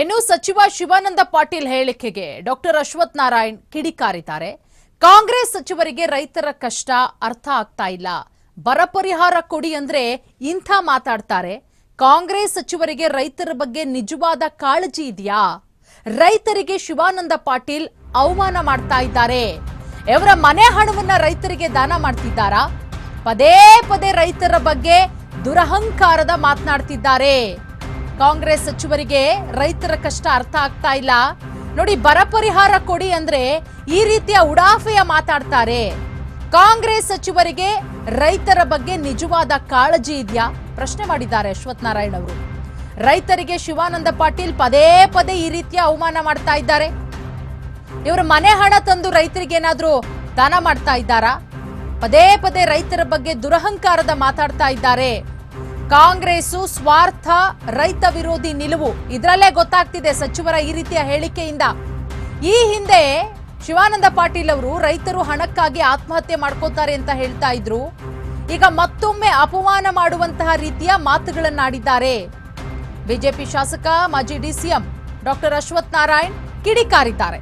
ಇನ್ನು ಸಚಿವ ಶಿವಾನಂದ ಪಾಟೀಲ್ ಹೇಳಿಕೆಗೆ ಡಾಕ್ಟರ್ ಅಶ್ವಥ್ ನಾರಾಯಣ್ ಕಿಡಿಕಾರಿದ್ದಾರೆ. ಕಾಂಗ್ರೆಸ್ ಸಚಿವರಿಗೆ ರೈತರ ಕಷ್ಟ ಅರ್ಥ ಆಗ್ತಾ ಇಲ್ಲ. ಬರ ಪರಿಹಾರ ಕೊಡಿ ಅಂದ್ರೆ ಇಂಥ ಮಾತಾಡ್ತಾರೆ. ಕಾಂಗ್ರೆಸ್ ಸಚಿವರಿಗೆ ರೈತರ ಬಗ್ಗೆ ನಿಜವಾದ ಕಾಳಜಿ ಇದೆಯಾ? ರೈತರಿಗೆ ಶಿವಾನಂದ ಪಾಟೀಲ್ ಅವಮಾನ ಮಾಡ್ತಾ ಇದ್ದಾರೆ. ಇವರ ಮನೆ ಹಣವನ್ನ ರೈತರಿಗೆ ದಾನ ಮಾಡ್ತಿದ್ದಾರಾ? ಪದೇ ಪದೇ ರೈತರ ಬಗ್ಗೆ ದುರಹಂಕಾರದ ಮಾತನಾಡ್ತಿದ್ದಾರೆ. ಕಾಂಗ್ರೆಸ್ ಸಚಿವರಿಗೆ ರೈತರ ಕಷ್ಟ ಅರ್ಥ ಆಗ್ತಾ ಇಲ್ಲ. ನೋಡಿ, ಬರ ಪರಿಹಾರ ಕೊಡಿ ಅಂದ್ರೆ ಈ ರೀತಿಯ ಉಡಾಫೆಯ ಮಾತಾಡ್ತಾರೆ. ಕಾಂಗ್ರೆಸ್ ಸಚಿವರಿಗೆ ರೈತರ ಬಗ್ಗೆ ನಿಜವಾದ ಕಾಳಜಿ ಇದೆಯಾ? ಪ್ರಶ್ನೆ ಮಾಡಿದ್ದಾರೆ ಅಶ್ವಥ್ ನಾರಾಯಣ್ ಅವರು. ರೈತರಿಗೆ ಶಿವಾನಂದ ಪಾಟೀಲ್ ಪದೇ ಪದೇ ಈ ರೀತಿಯ ಅವಮಾನ ಮಾಡ್ತಾ ಇದ್ದಾರೆ. ಇವರು ಮನೆ ಹಣ ತಂದು ರೈತರಿಗೆ ಏನಾದ್ರೂ ದಾನ ಮಾಡ್ತಾ ಇದ್ದಾರಾ? ಪದೇ ಪದೇ ರೈತರ ಬಗ್ಗೆ ದುರಹಂಕಾರದ ಮಾತಾಡ್ತಾ ಇದ್ದಾರೆ. ಕಾಂಗ್ರೆಸ್ಸು ಸ್ವಾರ್ಥ, ರೈತ ವಿರೋಧಿ ನಿಲುವು. ಇದರಲ್ಲೇ ಗೊತ್ತಾಗ್ತಿದೆ ಸಚಿವರ ಈ ರೀತಿಯ ಹೇಳಿಕೆಯಿಂದ. ಈ ಹಿಂದೆ ಶಿವಾನಂದ ಪಾಟೀಲ್ ಅವರು ರೈತರು ಹಣಕ್ಕಾಗಿ ಆತ್ಮಹತ್ಯೆ ಮಾಡ್ಕೋತಾರೆ ಅಂತ ಹೇಳ್ತಾ ಇದ್ರು. ಈಗ ಮತ್ತೊಮ್ಮೆ ಅಪಮಾನ ಮಾಡುವಂತಹ ರೀತಿಯ ಮಾತುಗಳನ್ನಾಡಿದ್ದಾರೆ. ಬಿಜೆಪಿ ಶಾಸಕ, ಮಾಜಿ ಡಿಸಿಎಂ ಡಾಕ್ಟರ್ ಅಶ್ವಥ್ ನಾರಾಯಣ್ ಕಿಡಿಕಾರಿದ್ದಾರೆ.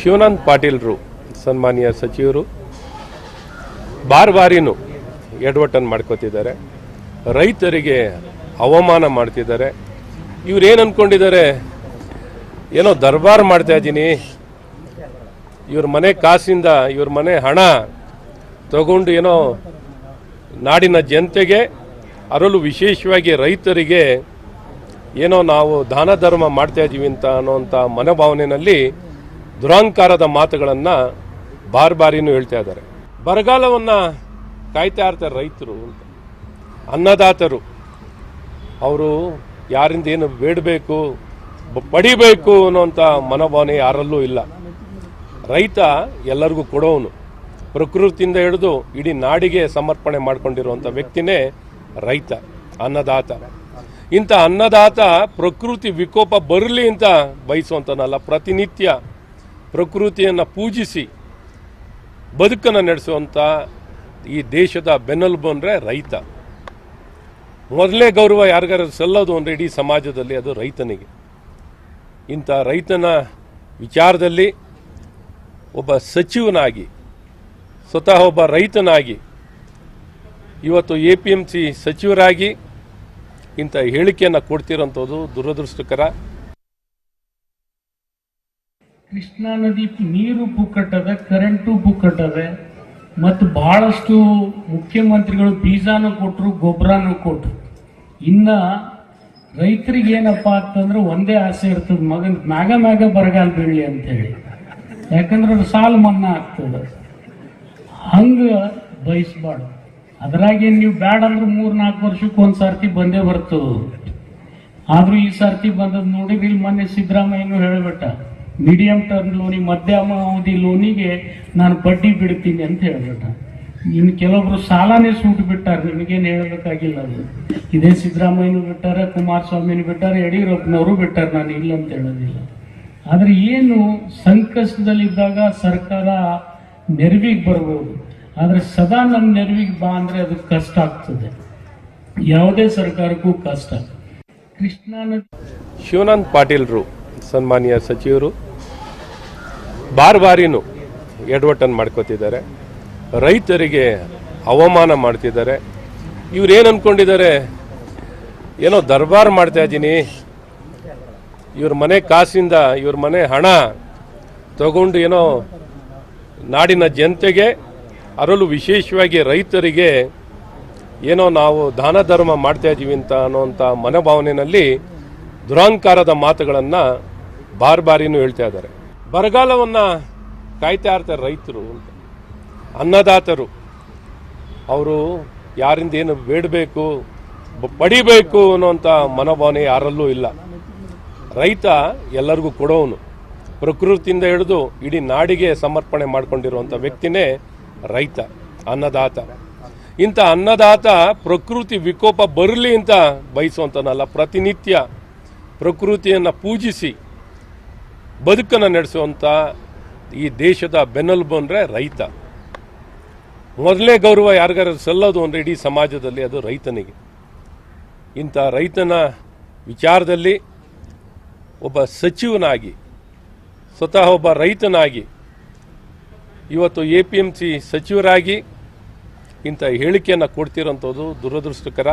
ಶಿವನಂದ್ ಪಾಟೀಲ್ರು, ಸನ್ಮಾನ್ಯ ಸಚಿವರು, ಬಾರ್ ಬಾರಿನೂ ಎಡವಟ್ಟನ್ನು ಮಾಡ್ಕೋತಿದ್ದಾರೆ. ರೈತರಿಗೆ ಅವಮಾನ ಮಾಡ್ತಿದ್ದಾರೆ. ಇವ್ರೇನು ಅಂದ್ಕೊಂಡಿದ್ದಾರೆ ಏನೋ ದರ್ಬಾರ್ ಮಾಡ್ತಾ ಇದ್ದೀನಿ. ಇವ್ರ ಮನೆ ಕಾಸಿಂದ ಇವ್ರ ಮನೆ ಹಣ ತಗೊಂಡು ಏನೋ ನಾಡಿನ ಜನತೆಗೆ, ಅದರಲ್ಲೂ ವಿಶೇಷವಾಗಿ ರೈತರಿಗೆ ಏನೋ ನಾವು ದಾನ ಧರ್ಮ ಮಾಡ್ತಾ ಇದ್ದೀವಿ ಅಂತ ಅನ್ನೋಂಥ ಮನೋಭಾವನೆಯಲ್ಲಿ ದುರಹಂಕಾರದ ಮಾತುಗಳನ್ನು ಬಾರ್ ಬಾರಿನೂ ಹೇಳ್ತಾ ಇದ್ದಾರೆ. ಬರಗಾಲವನ್ನು ಕಾಯ್ತಾ ಇರ್ತಾರೆ ರೈತರು ಅಂತ. ಅನ್ನದಾತರು. ಅವರು ಯಾರಿಂದ ಏನು ಬೇಡಬೇಕು ಪಡಿಬೇಕು ಅನ್ನೋಂಥ ಮನೋಭಾವನೆ ಯಾರಲ್ಲೂ ಇಲ್ಲ. ರೈತ ಎಲ್ಲರಿಗೂ ಕೊಡೋನು ಪ್ರಕೃತಿಯಿಂದ ಹಿಡಿದು ಇಡೀ ನಾಡಿಗೆ ಸಮರ್ಪಣೆ ಮಾಡಿಕೊಂಡಿರುವಂಥ ವ್ಯಕ್ತಿನೇ ರೈತ, ಅನ್ನದಾತ. ಇಂಥ ಅನ್ನದಾತ ಪ್ರಕೃತಿ ವಿಕೋಪ ಬರಲಿ ಅಂತ ಬಯಸುವಂತನಲ್ಲ, ಪ್ರತಿನಿತ್ಯ. ಪ್ರಕೃತಿಯನ್ನು ಪೂಜಿಸಿ ಬದುಕನ್ನು ನಡೆಸುವಂಥ ಈ ದೇಶದ ಬೆನ್ನೆಲುಬು ಅಂದರೆ ರೈತ. ಮೊದಲೇ ಗೌರವ ಯಾರಿಗಾರು ಸಲ್ಲೋದು ಅಂದರೆ ಇಡೀ ಸಮಾಜದಲ್ಲಿ ಅದು ರೈತನಿಗೆ. ಇಂಥ ರೈತನ ವಿಚಾರದಲ್ಲಿ ಒಬ್ಬ ಸಚಿವನಾಗಿ, ಸ್ವತಃ ಒಬ್ಬ ರೈತನಾಗಿ, ಇವತ್ತು ಎ ಪಿ ಎಂ ಸಿ ಸಚಿವರಾಗಿ ಇಂಥ ಹೇಳಿಕೆಯನ್ನು ಕೊಡ್ತಿರೋಂಥದ್ದು ದುರದೃಷ್ಟಕರ. ಕೃಷ್ಣಾ ನದಿ ನೀರು ಪುಕ್ಕಟ್ಟದೆ ಕರೆಂಟು ಪುಕ್ಕಟ್ಟದೆ, ಮತ್ತು ಬಹಳಷ್ಟು ಮುಖ್ಯಮಂತ್ರಿಗಳು ಬೀಜಾನು ಕೊಟ್ಟರು ಗೊಬ್ಬರನೂ ಕೊಟ್ಟರು ಇನ್ನು ರೈತರಿಗೆ ಏನಪ್ಪ ಅಂತಂದ್ರೆ ಒಂದೇ ಆಸೆ ಇರ್ತದೆ, ಮಗನ ಮ್ಯಾಗ ಮ್ಯಾಗ ಬರಗಾಲ ಬೀಳಲಿ ಅಂತೇಳಿ ಯಾಕಂದ್ರೆ ಅದು ಸಾಲ ಮನ್ನಾ ಆಗ್ತದೆ. ಹಂಗೆ ಬಯಸ್ಬಾರ್ದು. ಅದ್ರಾಗೇನು ನೀವು ಬ್ಯಾಡ ಅಂದ್ರೆ ಮೂರು ನಾಲ್ಕು ವರ್ಷಕ್ಕೆ ಒಂದು ಸರ್ತಿ ಬಂದೇ ಬರ್ತದೆ. ಆದರೂ ಈ ಸರ್ತಿ ಬಂದದ್ದು ನೋಡಿದ್ರೆ ಇಲ್ಲಿ ಮೊನ್ನೆ ಸಿದ್ದರಾಮಯ್ಯನು ಹೇಳ್ಬಿಟ್ಟ ಮೀಡಿಯಂ ಟರ್ಮ್ ಲೋನಿಗೆ ಮಧ್ಯಮ ಅವಧಿ ಲೋನಿಗೆ ನಾನು ಬಡ್ಡಿ ಬಿಡ್ತೀನಿ ಅಂತ ಹೇಳ್ಬಿಟ್ಟ. ಇನ್ನು ಕೆಲವೊಬ್ರು ಸಾಲನೇ ಸೂಟ್ ಬಿಟ್ಟಾರೆ, ನಿಮಗೇನು ಹೇಳಬೇಕಾಗಿಲ್ಲ ಅದು. ಇದೇ ಸಿದ್ದರಾಮಯ್ಯನು ಬಿಟ್ಟಾರೆ, ಕುಮಾರಸ್ವಾಮಿನೂ ಬಿಟ್ಟಾರೆ, ಯಡಿಯೂರಪ್ಪನವರು ಬಿಟ್ಟಾರೆ, ನಾನು ಇಲ್ಲ ಅಂತ ಹೇಳೋದಿಲ್ಲ. ಆದರೆ ಏನು ಸಂಕಷ್ಟದಲ್ಲಿದ್ದಾಗ ಸರ್ಕಾರ ನೆರವಿಗೆ ಬರ್ಬೋದು. ಆದರೆ ಸದಾ ನಮ್ಮ ನೆರವಿಗೆ ಬಾ ಅಂದರೆ ಅದು ಕಷ್ಟ ಆಗ್ತದೆ. ಯಾವುದೇ ಸರ್ಕಾರಕ್ಕೂ ಕಷ್ಟ. ಕೃಷ್ಣಾನಂದ್ ನದಿ ಶಿವನಂದ್ ಪಾಟೀಲ್ರು, ಸನ್ಮಾನ್ಯ ಸಚಿವರು ಬಾರ್ ಬಾರಿನೂ ಎಡವಟ್ಟನ್ನು ಮಾಡ್ಕೋತಿದ್ದಾರೆ. ರೈತರಿಗೆ ಅವಮಾನ ಮಾಡ್ತಿದ್ದಾರೆ. ಇವ್ರೇನು ಅಂದ್ಕೊಂಡಿದ್ದಾರೆ ಏನೋ ದರ್ಬಾರ್ ಮಾಡ್ತಾ ಇದ್ದೀನಿ. ಇವ್ರ ಮನೆ ಕಾಸಿಂದ ಇವ್ರ ಮನೆ ಹಣ ತಗೊಂಡು ಏನೋ ನಾಡಿನ ಜನತೆಗೆ, ಅದರಲ್ಲೂ ವಿಶೇಷವಾಗಿ ರೈತರಿಗೆ ಏನೋ ನಾವು ದಾನ ಧರ್ಮ ಮಾಡ್ತಾ ಇದ್ದೀವಿ ಅಂತ ಅನ್ನೋಂಥ ಮನೋಭಾವನೆಯಲ್ಲಿ ದುರಾಂಕಾರದ ಮಾತುಗಳನ್ನು ಬಾರ್ ಬಾರಿನೂ ಹೇಳ್ತಾ ಇದ್ದಾರೆ. ಬರಗಾಲವನ್ನು ಕಾಯ್ತಾ ಇರ್ತಾರೆ ರೈತರು ಅನ್ನದಾತರು. ಅವರು ಯಾರಿಂದ ಏನು ಬೇಡಬೇಕು, ಪಡಿಬೇಕು ಅನ್ನೋಂಥ ಮನೋಭಾವನೆ ಯಾರಲ್ಲೂ ಇಲ್ಲ. ರೈತ ಎಲ್ಲರಿಗೂ ಕೊಡೋನು ಪ್ರಕೃತಿಯಿಂದ ಹಿಡಿದು ಇಡೀ ನಾಡಿಗೆ ಸಮರ್ಪಣೆ ಮಾಡ್ಕೊಂಡಿರುವಂಥ ವ್ಯಕ್ತಿನೇ ರೈತ, ಅನ್ನದಾತ. ಇಂಥ ಅನ್ನದಾತ ಪ್ರಕೃತಿ ವಿಕೋಪ ಬರಲಿ ಅಂತ ಬಯಸುವಂಥನಲ್ಲ ಪ್ರತಿನಿತ್ಯ ಪ್ರಕೃತಿಯನ್ನು ಪೂಜಿಸಿ ಬದುಕನ್ನು ನಡೆಸುವಂಥ ಈ ದೇಶದ ಬೆನ್ನೆಲುಬು ಅಂದರೆ ರೈತ. ಮೊದಲೇ ಗೌರವ ಯಾರಿಗಾರು ಸಲ್ಲೋದು ಅಂದರೆ ಇಡೀ ಸಮಾಜದಲ್ಲಿ ಅದು ರೈತನಿಗೆ. ಇಂಥ ರೈತನ ವಿಚಾರದಲ್ಲಿ ಒಬ್ಬ ಸಚಿವನಾಗಿ, ಸ್ವತಃ ಒಬ್ಬ ರೈತನಾಗಿ, ಇವತ್ತು ಎ ಪಿ ಎಂ ಸಿ ಸಚಿವರಾಗಿ ಇಂಥ ಹೇಳಿಕೆಯನ್ನು ಕೊಡ್ತಿರೋಂಥದ್ದು ದುರದೃಷ್ಟಕರ.